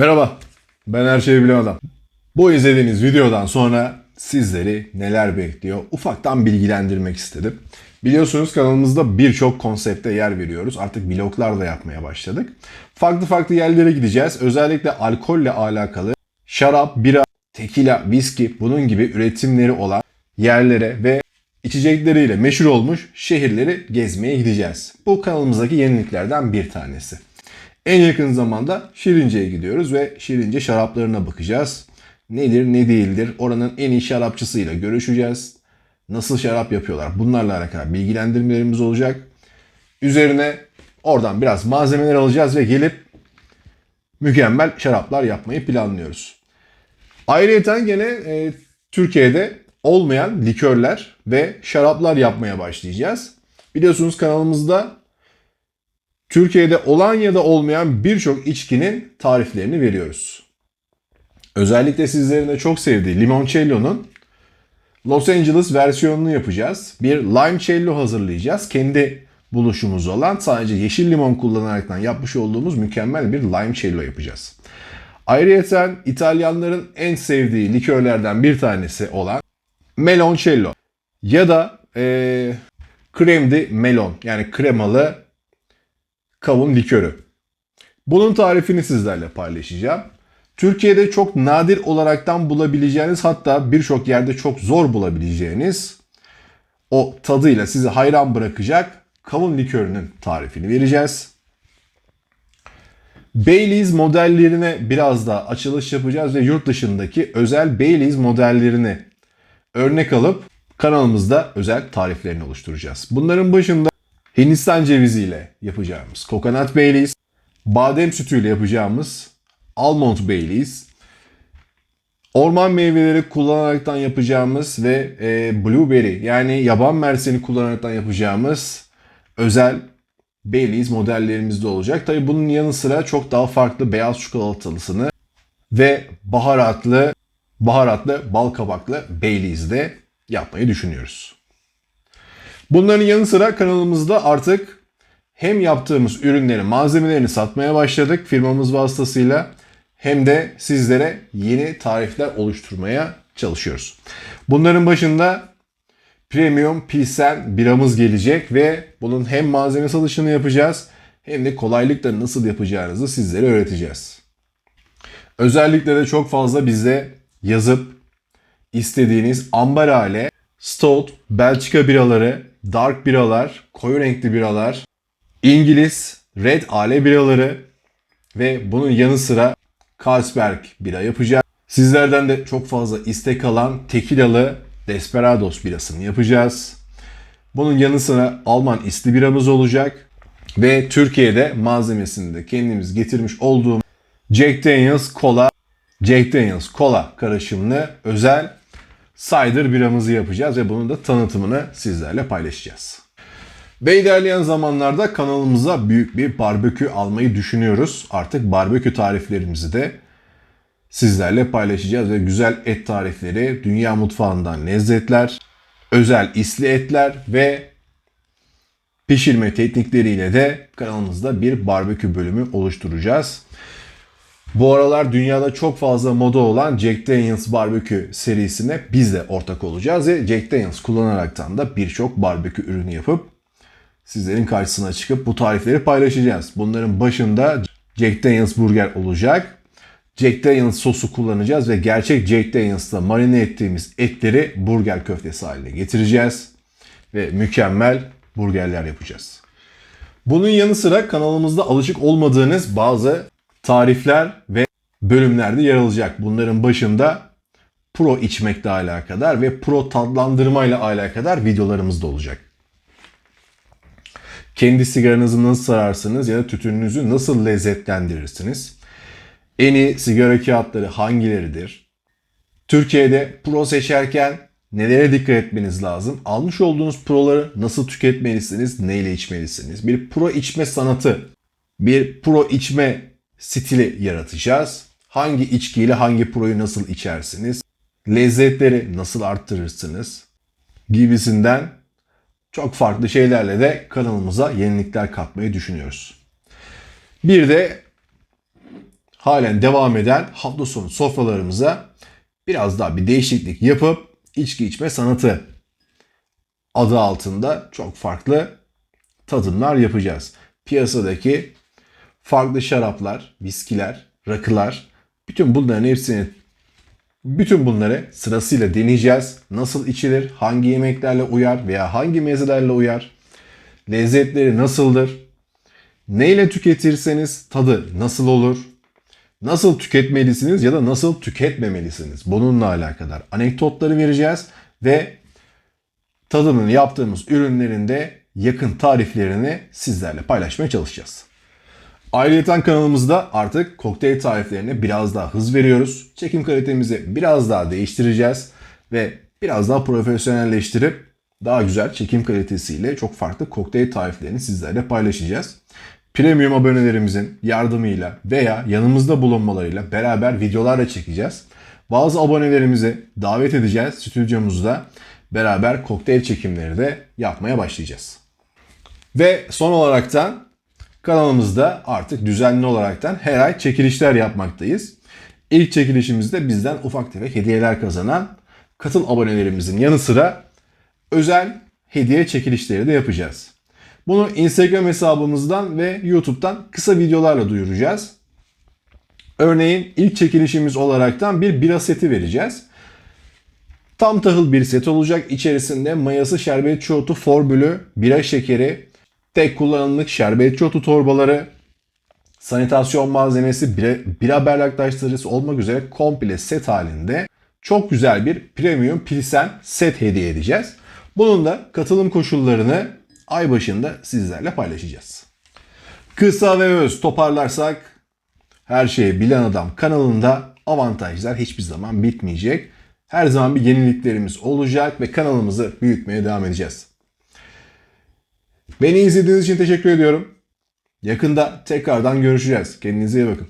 Merhaba, ben her şeyi bilen adam. Bu izlediğiniz videodan sonra sizleri neler bekliyor ufaktan bilgilendirmek istedim. Biliyorsunuz kanalımızda birçok konsepte yer veriyoruz. Artık vloglar da yapmaya başladık. Farklı farklı yerlere gideceğiz. Özellikle alkolle alakalı şarap, bira, tekila, viski bunun gibi üretimleri olan yerlere ve içecekleriyle meşhur olmuş şehirleri gezmeye gideceğiz. Bu kanalımızdaki yeniliklerden bir tanesi. En yakın zamanda Şirince'ye gidiyoruz ve Şirince şaraplarına bakacağız. Nedir ne değildir oranın en iyi şarapçısıyla görüşeceğiz. Nasıl şarap yapıyorlar bunlarla alakalı bilgilendirmelerimiz olacak. Üzerine oradan biraz malzemeler alacağız ve gelip mükemmel şaraplar yapmayı planlıyoruz. Ayrıca gene e, Türkiye'de olmayan likörler ve şaraplar yapmaya başlayacağız. Biliyorsunuz kanalımızda Türkiye'de olan ya da olmayan birçok içkinin tariflerini veriyoruz. Özellikle sizlerin de çok sevdiği limoncello'nun Los Angeles versiyonunu yapacağız. Bir limoncello hazırlayacağız. Kendi buluşumuz olan sadece yeşil limon kullanaraktan yapmış olduğumuz mükemmel bir limoncello yapacağız. Ayrıca İtalyanların en sevdiği likörlerden bir tanesi olan meloncello ya da e, krem de melon yani kremalı kavun likörü. Bunun tarifini sizlerle paylaşacağım. Türkiye'de çok nadir olaraktan bulabileceğiniz hatta birçok yerde çok zor bulabileceğiniz o tadıyla sizi hayran bırakacak kavun likörünün tarifini vereceğiz. Baileys modellerine biraz daha açılış yapacağız ve yurt dışındaki özel Baileys modellerini örnek alıp kanalımızda özel tariflerini oluşturacağız. Bunların başında Hindistan ceviziyle yapacağımız Coconut Baileys, badem sütüyle yapacağımız Almond Baileys, orman meyveleri kullanaraktan yapacağımız ve e, blueberry yani yaban merseni kullanaraktan yapacağımız özel Baileys modellerimiz de olacak. Tabi bunun yanı sıra çok daha farklı beyaz çikolatalısını ve baharatlı baharatlı bal kabaklı Baileys de yapmayı düşünüyoruz. Bunların yanı sıra kanalımızda artık hem yaptığımız ürünlerin malzemelerini satmaya başladık firmamız vasıtasıyla hem de sizlere yeni tarifler oluşturmaya çalışıyoruz. Bunların başında Premium Pilsen biramız gelecek ve bunun hem malzeme satışını yapacağız hem de kolaylıkla nasıl yapacağınızı sizlere öğreteceğiz. Özellikle de çok fazla bize yazıp istediğiniz ambar hale Stout, Belçika biraları, Dark biralar, koyu renkli biralar, İngiliz Red Ale biraları ve bunun yanı sıra Carlsberg bira yapacağız. Sizlerden de çok fazla istek alan tekilalı Desperados birasını yapacağız. Bunun yanı sıra Alman isli biramız olacak. Ve Türkiye'de malzemesini de kendimiz getirmiş olduğumuz Jack Daniels Cola, Jack Daniels Cola karışımlı özel cider biramızı yapacağız ve bunun da tanıtımını sizlerle paylaşacağız. Ve ilerleyen zamanlarda kanalımıza büyük bir barbekü almayı düşünüyoruz. Artık barbekü tariflerimizi de sizlerle paylaşacağız ve güzel et tarifleri, dünya mutfağından lezzetler, özel isli etler ve pişirme teknikleriyle de kanalımızda bir barbekü bölümü oluşturacağız. Bu aralar dünyada çok fazla moda olan Jack Daniels barbekü serisine biz de ortak olacağız ve Jack Daniels kullanaraktan da birçok barbekü ürünü yapıp sizlerin karşısına çıkıp bu tarifleri paylaşacağız. Bunların başında Jack Daniels burger olacak. Jack Daniels sosu kullanacağız ve gerçek Jack Daniels'la marine ettiğimiz etleri burger köftesi haline getireceğiz. Ve mükemmel burgerler yapacağız. Bunun yanı sıra kanalımızda alışık olmadığınız bazı tarifler ve bölümlerde yer alacak. Bunların başında pro içmekle alakadar ve pro tadlandırmayla alakadar videolarımız da olacak. Kendi sigaranızı nasıl sararsınız ya da tütününüzü nasıl lezzetlendirirsiniz? En iyi sigara kağıtları hangileridir? Türkiye'de pro seçerken nelere dikkat etmeniz lazım? Almış olduğunuz proları nasıl tüketmelisiniz? Neyle içmelisiniz? Bir pro içme sanatı, bir pro içme stili yaratacağız. Hangi içkiyle hangi proyu nasıl içersiniz? Lezzetleri nasıl arttırırsınız? Gibisinden çok farklı şeylerle de kanalımıza yenilikler katmayı düşünüyoruz. Bir de halen devam eden hafta sonu sofralarımıza biraz daha bir değişiklik yapıp içki içme sanatı adı altında çok farklı tadımlar yapacağız. Piyasadaki farklı şaraplar, viskiler, rakılar, bütün bunların hepsini bütün bunları sırasıyla deneyeceğiz. Nasıl içilir, hangi yemeklerle uyar veya hangi mezelerle uyar, lezzetleri nasıldır, neyle tüketirseniz tadı nasıl olur, nasıl tüketmelisiniz ya da nasıl tüketmemelisiniz. Bununla alakadar anekdotları vereceğiz ve tadımını yaptığımız ürünlerin de yakın tariflerini sizlerle paylaşmaya çalışacağız. Ayrıca kanalımızda artık kokteyl tariflerine biraz daha hız veriyoruz. Çekim kalitemizi biraz daha değiştireceğiz ve biraz daha profesyonelleştirip daha güzel çekim kalitesiyle çok farklı kokteyl tariflerini sizlerle paylaşacağız. Premium abonelerimizin yardımıyla veya yanımızda bulunmalarıyla beraber videolarla çekeceğiz. Bazı abonelerimizi davet edeceğiz stüdyomuzda. Beraber kokteyl çekimleri de yapmaya başlayacağız. Ve son olaraktan kanalımızda artık düzenli olaraktan her ay çekilişler yapmaktayız. İlk çekilişimizde bizden ufak tefek hediyeler kazanan katıl abonelerimizin yanı sıra özel hediye çekilişleri de yapacağız. Bunu Instagram hesabımızdan ve YouTube'dan kısa videolarla duyuracağız. Örneğin ilk çekilişimiz olaraktan bir bira seti vereceğiz. Tam tahıl bir set olacak. İçerisinde mayası şerbetçi otu formülü, bira şekeri, tek kullanımlık şerbetçi otu torbaları, sanitasyon malzemesi, bira, berraklaştırıcısı olmak üzere komple set halinde çok güzel bir premium pilsen set hediye edeceğiz. Bunun da katılım koşullarını ay başında sizlerle paylaşacağız. Kısa ve öz toparlarsak her şeyi bilen adam kanalında avantajlar hiçbir zaman bitmeyecek. Her zaman bir yeniliklerimiz olacak ve kanalımızı büyütmeye devam edeceğiz. Beni izlediğiniz için teşekkür ediyorum. Yakında tekrardan görüşeceğiz. Kendinize iyi bakın.